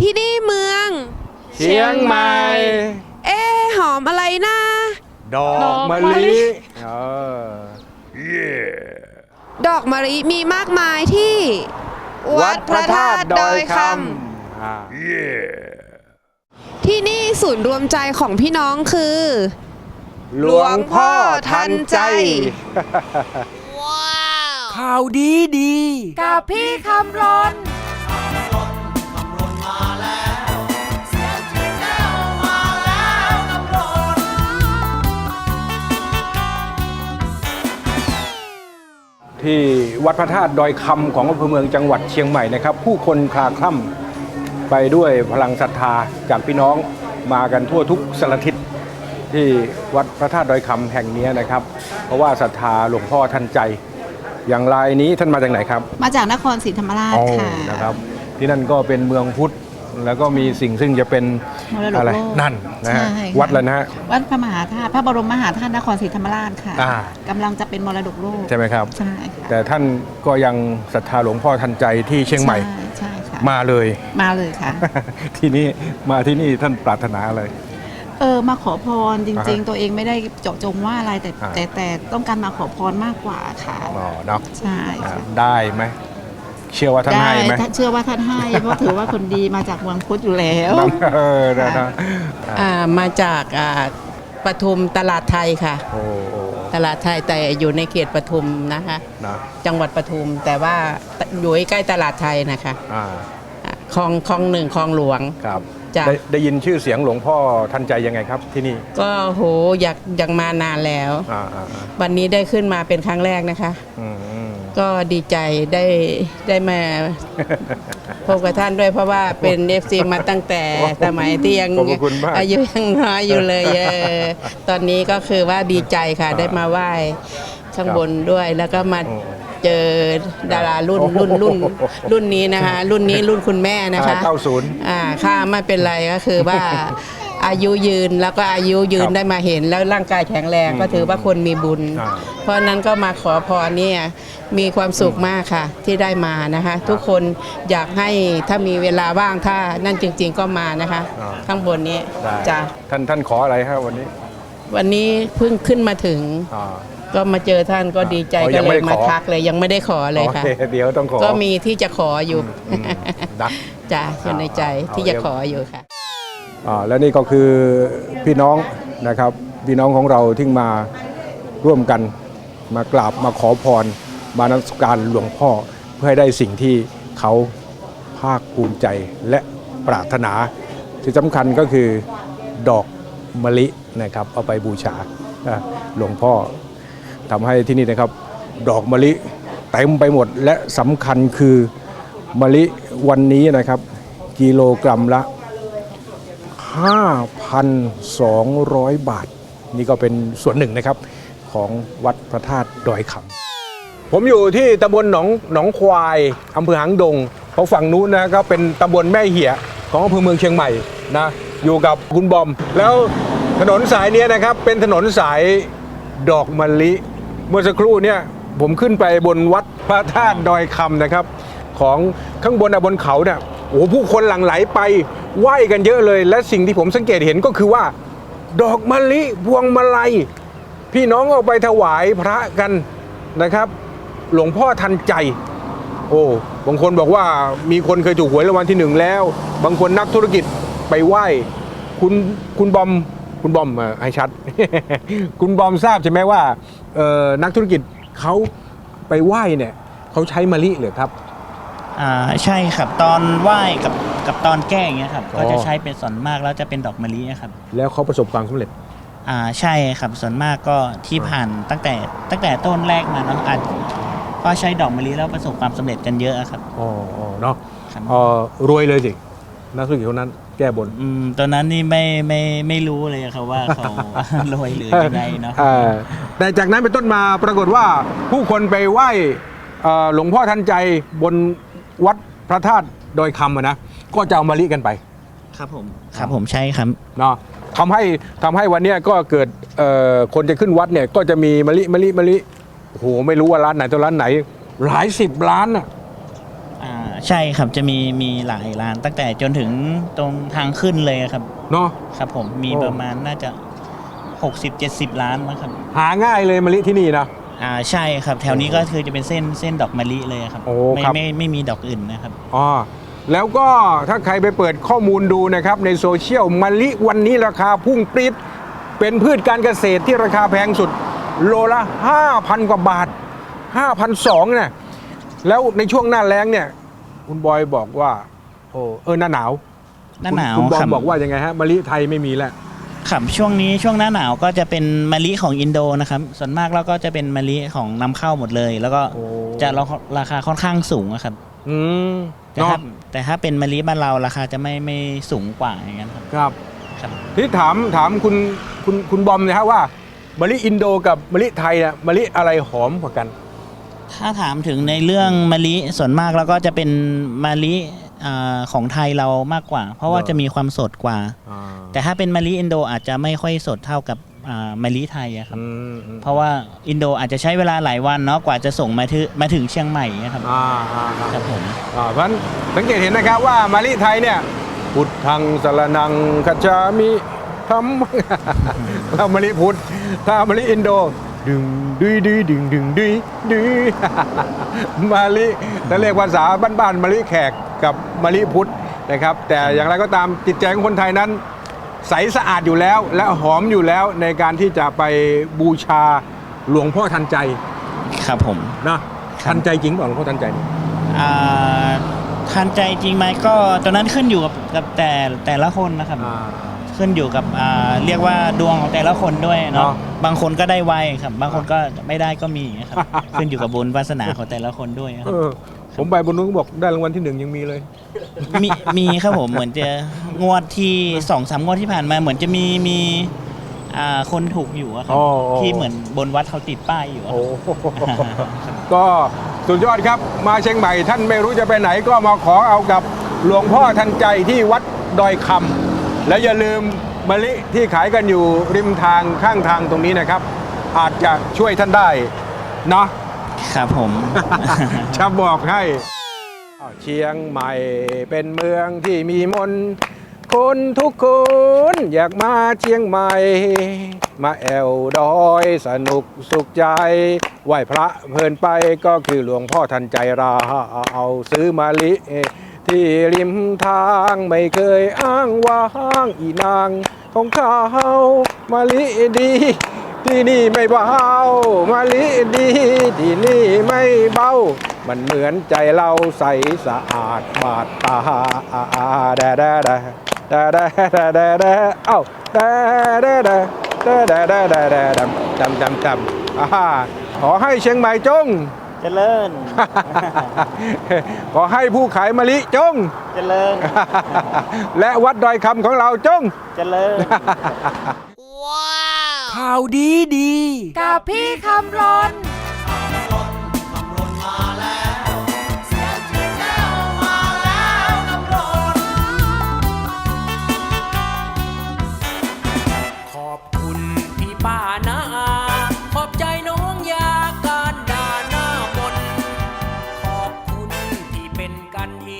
ที่นี่เมือง เชียงใหม่ เอ๊ะหอมอะไรนะดอกมะลิเออดอกมะลิมีมากมายที่ วัดพระธาตุดอยคอ่าำที่นี่ศูนย์รวมใจของพี่น้องคือ หลวงพ่อทันใจ ข่าวดีดี กับพี่คำรน ที่วัดพระธาตุดอยคำของอำเภอเมืองจังหวัดเชียงใหม่นะครับ ผู้คนคลาคล่ำไปด้วยพลังศรัทธาจากพี่น้องมากันทั่วทุกสารทิศที่วัดพระธาตุดอยคำแห่งนี้นะครับ เพราะว่าศรัทธาหลวงพ่อทันใจ อย่างรายนี้ท่านมาจากไหนครับ มาจากนครศรีธรรมราชอ๋อค่ะนะครับ ที่นั่นก็เป็นเมืองพุทธแล้วก็มีสิ่งซึ่งจะเป็น มรดกอะไรโลกนั่นนะฮะใช่ค่ะวัดแล้วนะฮะ วัดพระมหาธาตุพระบรมมหาธาตุนครศรีธรรมราชค่ะอ่า กำลังจะเป็นมรดกโลกใช่ไหมครับ ใช่ค่ะแต่ท่านก็ยังศรัทธาหลวงพ่อทันใจที่เชียงใหม่ใช่ใช่ค่ะมาเลย มาเลยค่ะ ที่นี่มาที่นี่ท่านปรารถนาอะไร เออมาขอพรจริงอ่าๆตัวเองไม่ได้เจาะจงว่าอะไรแต่อ่า แต่แต่ต้องการมาขอพรมากกว่าค่ะอ๋อเนาะใช่อ่าค่ะได้ไหม เชื่อว่าท่านให้ไหมถ้าเชื่อว่าท่านให้ เพราะถือว่าคนดีมาจากเมืองพุทธอยู่แล้วเออนะนะอ่าอ่ามาจากอ่าปทุมตลาดไทยค่ะ โอ้โอ้ตลาดไทยแต่อยู่ในเขตปทุมนะคะ นะจังหวัดปทุมแต่ว่าอยู่ใกล้ๆตลาดไทยนะคะอ่าอ่าคลองคลองหนึ่งคลองหลวง ครับจ้ะ ได้ได้ยินชื่อเสียงหลวงพ่อทันใจยังไงครับที่นี่ก็โหอยากอยากมานานแล้ว อ่าอ่าอ่าวันนี้ได้ขึ้นมาเป็นครั้งแรกนะคะ อืมอืม ก็ดีใจได้ได้มาพบกับท่านด้วยเพราะว่าเป็นเอฟซีมาตั้งแต่สมัยที่ยังขอบพระคุณมาก อายุยังน้อยอยู่เลยเออตอนนี้ก็คือว่าดีใจค่ะอ่าได้มาไหว้ข้างบนด้วยแล้วก็มาโอ้เจอดารารุ่นรุ่นรุ่นรุ่นนี้นะคะ รุ่นนี้รุ่นคุณแม่นะคะเก้าศูนย์อ่าค่าไม่เป็นไรก็คือว่า อายุยืนแล้วก็อายุยืนครับได้มาเห็น แล้วร่างกายแข็งแรงอืมก็ถือว่าคนมีบุญ อ่า เพราะฉะนั้นก็มาขอพรเนี่ยมีความสุขมากค่ะที่ได้มานะคะ ทุกคนอยากให้ถ้ามีเวลาว่างถ้านั่นจริง ๆก็มานะคะ อ่า ข้างบนนี้ได้จ้ะท่านท่านขออะไรครับวันนี้วันนี้เพิ่งขึ้นมาถึง อ่า ก็มาเจอท่านก็ดีใจอ๋อยัก็งเลไม่ยได้ขอ มาทักเลยยังไม่ได้ขอเลยค่ะ โอเคเดี๋ยวต้องขอก็มีที่จะขออยู่ อืมนะ จ้ะอยู่ในใจเอาที่จะเดี๋ยวขออยู่ค่ะอ่า และนี่ก็คือพี่น้องนะครับพี่น้องของเราที่มาร่วมกันมากราบมาขอพร มานมัสการหลวงพ่อเพื่อให้ได้สิ่งที่เขาภาคภูมิใจและปรารถนาที่สำคัญก็คือดอกมะลินะครับเอาไปบูชาอ่าหลวงพ่อทำให้ที่นี่นะครับ ดอกมะลิเต็มไปหมดและสำคัญคือมะลิวันนี้นะครับ กิโลกรัมละ 5,200 บาท นี่ก็เป็นส่วนหนึ่งนะครับของวัดพระธาตุดอยคำผมอยู่ที่ตำบลหนองหนองควายอำเภอหางดงเพราะฝั่งนู้นนะก็เป็นตำบลแม่เหียของอำเภอเมืองเชียงใหม่นะอยู่กับคุณบอม แล้วถนนสายเนี้ยนะครับเป็นถนนสายดอกมะลิ เมื่อสักครู่เนี่ยผมขึ้นไปบนวัดพระธาตุดอยคำนะครับ ของข้างบนบนเขาเนี่ยโอ้โหผู้คนหลั่งไหลไป ไหว้กันเยอะเลย และสิ่งที่ผมสังเกตเห็นก็คือว่า ดอกมะลิพวงมาลัย พี่น้องเอาไปถวายพระกันนะครับ หลวงพ่อทันใจ โอ้บางคนบอกว่ามีคนเคยถูกหวยรางวัลที่หนึ่งแล้ว บางคนนักธุรกิจไปไหว้คุณคุณบอมคุณบอมเอ่อให้ชัด คุณบอมทราบใช่ไหมว่านักธุรกิจเขาไปไหว้เนี่ยเขาใช้มะลิเหรอครับ อ่าใช่ครับตอนไหว้กับกับตอนแก้อย่างเงี้ยครับอ๋อ ก็จะใช้เป็นส่วนมากแล้วจะเป็นดอกมะลิครับแล้วเขาประสบความสำเร็จ อ่าใช่ครับส่วนมากก็ที่ผ่านตั้งแต่ตั้งแต่ต้นแรกมาเนาะอาจก็ใช้ดอกมะลิแล้วประสบความสำเร็จกันเยอะครับอ๋ออ๋อเนาะครับเอ่อรวยเลยสิ นักธุรกิจคนนั้นแก้บนอืมตอนนั้นนี่ไม่ไม่ไม่รู้เลยครับว่าเขา รวยหรือยังไงเนาะเอ่อแต่จากนั้นเป็นต้นมาปรากฏว่าผู้คนไปไหว้เอ่อหลวงพ่อทันใจบน วัดพระธาตุดอยคำอะนะก็จะเอามะลิกันไปครับผมครับผมใช่ครับ เนาะทำให้ทำให้วันเนี้ยก็เกิดเอ่อคนจะขึ้นวัดเนี่ยก็จะมีมะลิมะลิมะลิโอ้โหไม่รู้ว่าร้านไหนตัวร้านไหน หลายสิบล้านอะ อ่าใช่ครับจะมีมีหลายร้านตั้งแต่จนถึงตรงทางขึ้นเลยครับ เนาะ ครับผมมีโอ้ ประมาณน่าจะ 60-70 ล้านมั้งครับ หาง่ายเลยมะลิที่นี่นะ อ่าใช่ครับ แถวนี้ก็คือจะเป็นเส้นเส้นดอกมะลิเลยครับโอ้ไม่ครับ ไม่ไม่มีดอกอื่นนะครับ อ๋อแล้วก็ถ้าใครไปเปิดข้อมูลดูนะครับ ในโซเชียลมะลิวันนี้ราคาพุ่งปรี๊ดเป็นพืชการเกษตรที่ราคาแพงสุด โลละ 5,000 กว่าบาท 5,200เนี่ยแล้วในช่วงหน้าแล้งเนี่ย คุณบอยบอกว่า โอ้เออหน้าหนาวหน้าหนาวคุณคุณบอคมรับบอกว่ายังไงฮะมะลิไทยไม่มีแล้ว ครับช่วงนี้ช่วงหน้าหนาวก็จะเป็นมะลิของอินโดนะครับส่วนมากแล้วก็จะเป็นมะลิของนำเข้าหมดเลย แล้วก็โอ้ จะราคาราคาค่อนข้างสูงอะครับอืมแต่เนาะถ้าแต่ถ้าเป็นมะลิบ้านเราราคาจะไม่ไม่สูงกว่าอย่างนั้นครับ ครับครับ ที่ถามถามคุณคุณคุณบอมนะฮะว่ามะลิอินโดกับมะลิไทยเนี่ยมะลิอะไรหอมกว่ากัน ถ้าถามถึงในเรื่องมะลิส่วนมากแล้วก็จะเป็นมะลิ อ่าของไทยเรามากกว่า เพราะว่าเหรอจะมีความสดกว่าแต่ถ้าเป็นมะลิอินโดอาจจะไม่ค่อยสดเท่ากับอ่ามะลิไทยอะครับ อืมอืมเพราะว่าอินโดอาจจะใช้เวลาหลายวันเนาะกว่าจะส่งมาถึงมาถึงเชียงใหม่นะครับอ่าอ่าอ่า ครับผม อ่าเพราะฉะนั้นสังเกตเห็นนะครับว่ามะลิไทยเนี่ยพุทธังสรนังคัจฉามิธรรม ถ้ามะลิพุทธถ้ามะลิอินโดดึงดุยดุยดึงดึงดุยดุยมะลิถ้าเรียกภาษาบ้านๆมะลิแขก กับมะลิพุทธนะครับ แต่อย่างไรก็ตามจิตใจของคนไทยนั้น ใสสะอาดอยู่แล้วและหอมอยู่แล้วในการที่จะไปบูชาหลวงพ่อทันใจครับผมนะครับทันใจจริงเปล่าหลวงพ่อทันใจเนี่ย อ่าทันใจจริงไหมก็ตอนนั้นขึ้นอยู่กับกับแต่แต่ละคนนะครับอ่าขึ้นอยู่กับอ่าเรียกว่าดวงของแต่ละคนด้วยเนาะเนาะ บางคนก็ได้ไวครับ บางคนก็ไม่ได้ก็มีครับ ขึ้นอยู่กับบุญวาสนาของแต่ละคนด้วยคเอรับอ ผมไปบนนู้นก็บอกได้รางวัลที่หนึ่งยังมีเลย มีมีครับผมเหมือนจะงวดที่สองสามงวดที่ผ่านมา เหมือนจะมีมีอ่าคนถูกอยู่อะครับ อ๋อที่เหมือนบนวัดเขาติดป้ายอยู่อะโอ้โหก็สุดยอดครับ มาเชียงใหม่ท่านไม่รู้จะไปไหนก็มาขอเอากับหลวงพ่อทันใจที่วัดดอยคำและอย่าลืมมะลิที่ขายกันอยู่ริมทางข้างทางตรงนี้นะครับ อาจจะช่วยท่านได้เนาะ ครับผม จะบอกให้เชียงใหม่เป็นเมืองที่มีมนต์คนทุกคนอยากมาเชียงใหม่ มาแอวดอยสนุกสุขใจ ไหว้พระเพลินไปก็คือหลวงพ่อทันใจเราเอาซื้อมาลิ ที่ริมทางไม่เคยอ้างว้างอีนาง ของเขามาลิดี ที่นี่ไม่เบามาลิดี ที่นี่ไม่เบา มันเหมือนใจเราใสสะอาดบาดตาแดดแดดแดดแดดแดดเอ้าแดดแดดแดดแดดแดดดำดำดำดำอ่าขอให้เชียงใหม่จง เจริญ ขอให้ผู้ขายมะลิจง เจริญ และวัดดอยคำของเราจง เจริญ ข่าวดีดี กับพี่คำรน